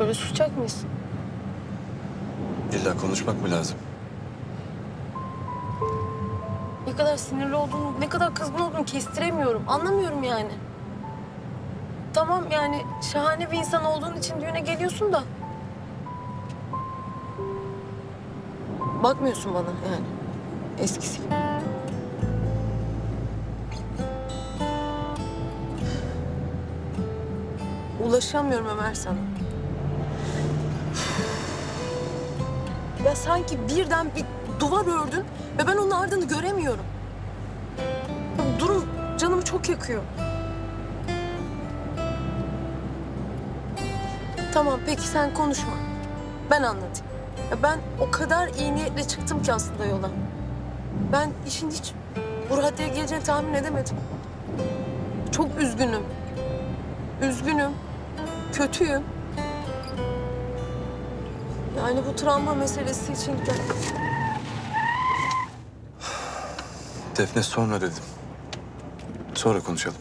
Böyle susacak mıyız? İlla konuşmak mı lazım? Ne kadar sinirli olduğunu, ne kadar kızgın olduğunu kestiremiyorum. Anlamıyorum yani. Tamam yani şahane bir insan olduğun için düğüne geliyorsun da. Bakmıyorsun bana yani. Eskisi gibi. Ulaşamıyorum Ömer sana. Ya sanki birden bir duvar ördün ve ben onun ardını göremiyorum. Ya Durum canımı çok yakıyor. Tamam peki sen konuşma. Ben anlatayım. Ya ben o kadar iyi niyetle çıktım ki aslında yola. Ben işin hiç bu raddeye geleceğini tahmin edemedim. Çok üzgünüm. Üzgünüm. Kötüyüm. Yani bu travma meselesi için de Defne sonra dedim. Sonra konuşalım.